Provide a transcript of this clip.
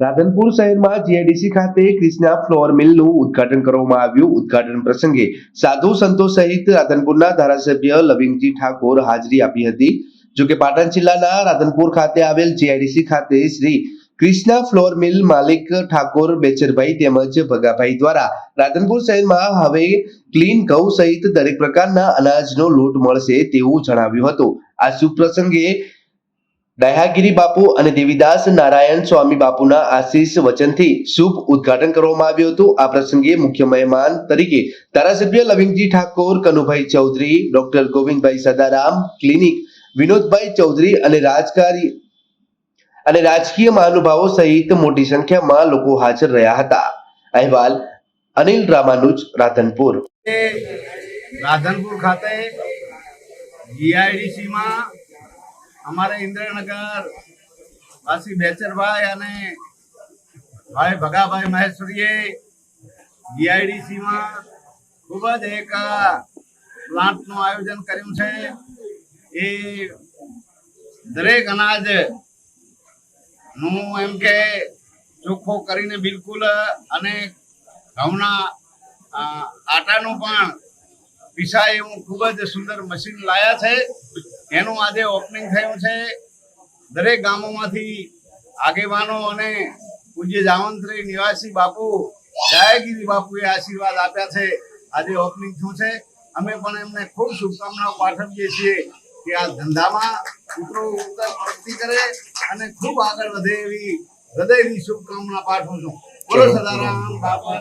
રાધનપુર શહેરમાં જીઆઈડીસી ખાતે ક્રિષ્ના ફ્લોર મિલનું ઉદ્ઘાટન કરવામાં આવ્યું. ઉદ્ઘાટન પ્રસંગે સાધુ સંતો સહિત રાધનપુરના ધારાસભ્ય લવિંગજી ઠાકોર હાજરી આપી હતી. જોકે પાટણ જિલ્લાના રાધનપુર ખાતે આવેલ જીઆઈડીસી ખાતે શ્રી ક્રિષ્ના ફ્લોર મિલ માલિક ઠાકોર બેચરભાઈ તેમજ ભગાભાઈ દ્વારા રાધનપુર શહેરમાં હવે ક્લીન ઘઉં સહિત દરેક પ્રકારના અનાજનો લોટ મળશે તેવું જણાવ્યું હતું. આ શુભ પ્રસંગે દયાગીરી બાપુ અને દેવીદાસ નારાયણ સ્વામી બાપુના આશીષ વચનથી શુભ ઉદઘાટન કરવામાં આવ્યું હતું. આ પ્રસંગે મુખ્ય મહેમાન તરીકે ધારાસભ્ય લવિંગજી ઠાકોર, કનુભાઈ ચૌધરી, ડોક્ટર ગોવિંદભાઈ સદારામ, ક્લિનિક વિનોદભાઈ ચૌધરી અને રાજકારી અને રાજકીય મહાનુભાવો સહિત મોટી સંખ્યામાં લોકો હાજર રહ્યા હતા. અહેવાલ અનિલ રામાનુજ, રાધનપુર. રાધનપુર ખાતે જીઆઈડીસીમાં અમારે ઇન્દ્રનગર, વાસી બેચરભાઈ અને ભાઈ ભગાભાઈ મહેશ્વરીએ જીઆઈડીસીમાં ખૂબ જ એક પ્લાન્ટનું આયોજન કર્યું છે. એ દરેક અનાજનું એમ કે ચોખ્ખો કરીને બિલકુલ અને ઘઉંના આટાનું પણ પીસાય એવું ખૂબ જ સુંદર મશીન લાયા છે. એનું આજે ઓપનિંગ થયું છે. દરેક ગામોમાંથી આગેવાનો અને પૂજ્ય જાવંત્રી નિવાસી બાપુ દયાગીરી બાપુએ આશીર્વાદ આપ્યા છે. આજે ઓપનિંગ થયું છે. અમે પણ એમને ખૂબ શુભકામનાઓ પાઠવીએ છીએ કે આ ધંધામાં ઉતરો ઉત્તર પ્રગતિ કરે અને ખૂબ આગળ વધે એવી હૃદયની શુભકામના પાઠવું છું. બોલો સદારામ બાપા.